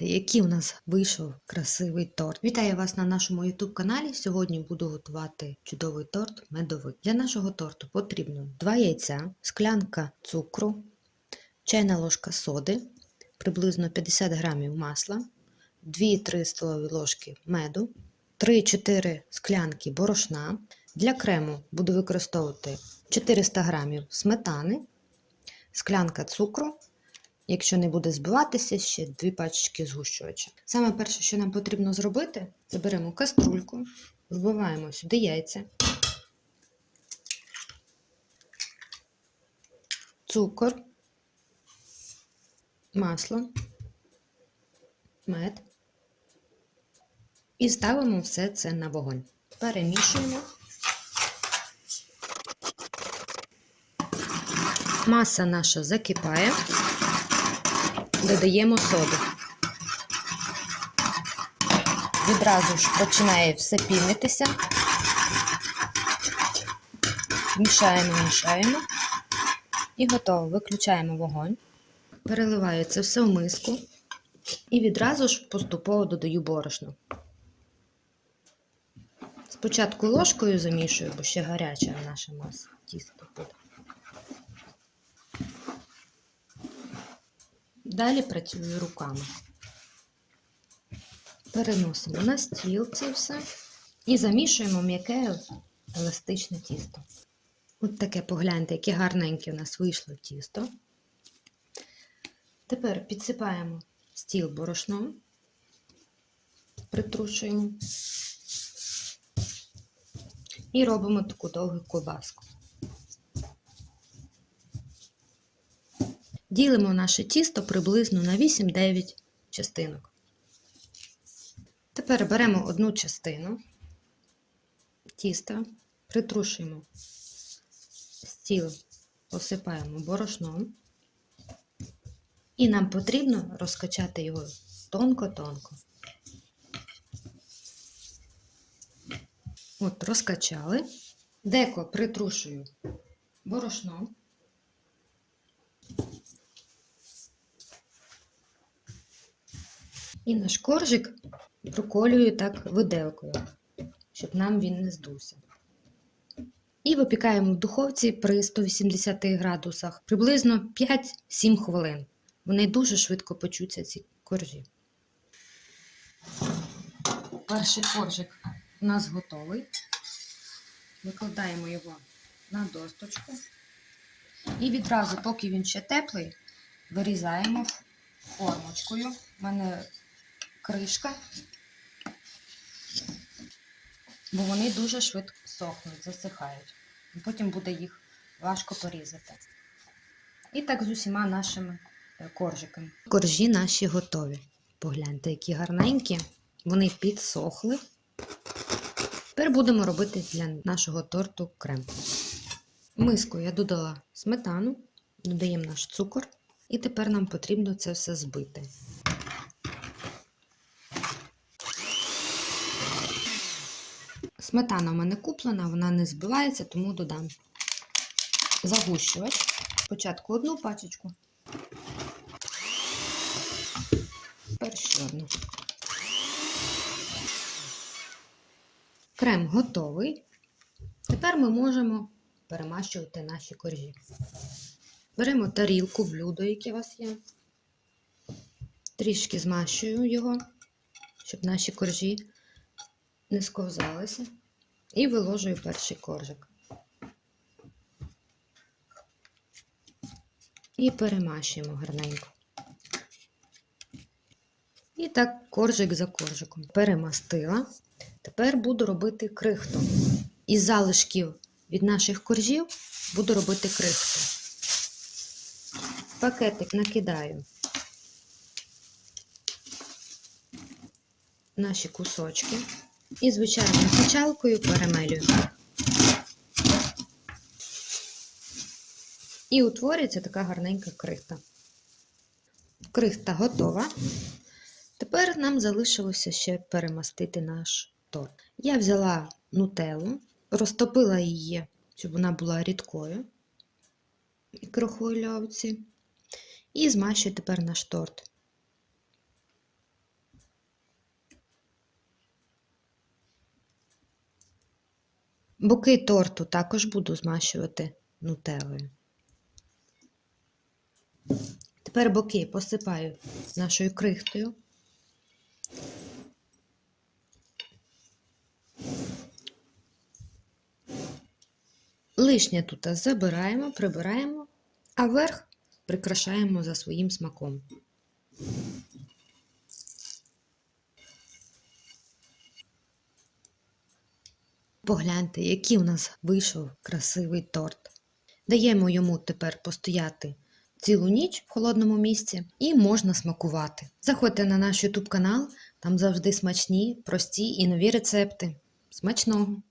Який у нас вийшов красивий торт. Вітаю вас на нашому YouTube каналі. Сьогодні буду готувати чудовий торт медовик. Для нашого торту потрібно 2 яйця, склянка цукру, чайна ложка соди, приблизно 50 грамів масла, 2-3 столові ложки меду, 3-4 склянки борошна. Для крему буду використовувати 400 грамів сметани, склянка цукру. Якщо не буде збиватися, ще дві пачки згущувача. Саме перше, що нам потрібно зробити, це беремо каструльку, вбиваємо сюди яйця, цукор, масло, мед і ставимо все це на вогонь. Перемішуємо. Маса наша закипає додаємо соду. Відразу ж починає все пінитися. Мішаємо, мішаємо. І готово. Виключаємо вогонь. Переливаю це все в миску. І відразу ж поступово додаю борошно. Спочатку ложкою замішую, бо ще гаряча наша маса тісто буде. Далі працюю руками. Переносимо на стіл це все і замішуємо м'яке еластичне тісто. От таке погляньте, яке гарненьке у нас вийшло тісто. Тепер підсипаємо стіл борошном, притрушуємо і робимо таку довгу ковбаску. Ділимо наше тісто приблизно на 8-9 частинок. Тепер беремо одну частину тіста, притрушуємо стіл, посипаємо борошном, і нам потрібно розкачати його тонко-тонко. От, розкачали, деко притрушую борошном. І наш коржик проколюю так виделкою, щоб нам він не здувся. І випікаємо в духовці при 180 градусах приблизно 5-7 хвилин. Вони дуже швидко почуться ці коржі. Перший коржик у нас готовий. Викладаємо його на досточку. І відразу, поки він ще теплий, вирізаємо формочкою. У мене кришка, бо вони дуже швидко сохнуть, засихають. Потім буде їх важко порізати. І так з усіма нашими коржиками. Коржі наші готові. Погляньте, які гарненькі. Вони підсохли. Тепер будемо робити для нашого торту крем. Миску я додала сметану, додаємо наш цукор, і тепер нам потрібно це все збити. Сметана в мене куплена, вона не збивається, тому додам загущувач. Спочатку одну пачечку. Тепер ще одну. Крем готовий. Тепер ми можемо перемащувати наші коржі. Беремо тарілку, блюдо, яке у вас є. Трішки змащую його, щоб наші коржі не сковзалися. І виложую перший коржик. І перемащуємо гарненько. І так коржик за коржиком. Перемастила. Тепер буду робити крихту. Із залишків від наших коржів буду робити крихту. Пакетик накидаю наші кусочки. І, звичайно, качалкою перемелюю. І утворюється така гарненька крихта. Крихта готова. Тепер нам залишилося ще перемастити наш торт. Я взяла нутеллу, розтопила її, щоб вона була рідкою мікрохвильовці. І змащую тепер наш торт. Боки торту також буду змащувати нутеллою. Тепер боки посипаю нашою крихтою. Лишнє тут забираємо, прибираємо, а верх прикрашаємо за своїм смаком. Погляньте, який у нас вийшов красивий торт. Даємо йому тепер постояти цілу ніч в холодному місці і можна смакувати. Заходьте на наш YouTube канал, там завжди смачні, прості і нові рецепти. Смачного!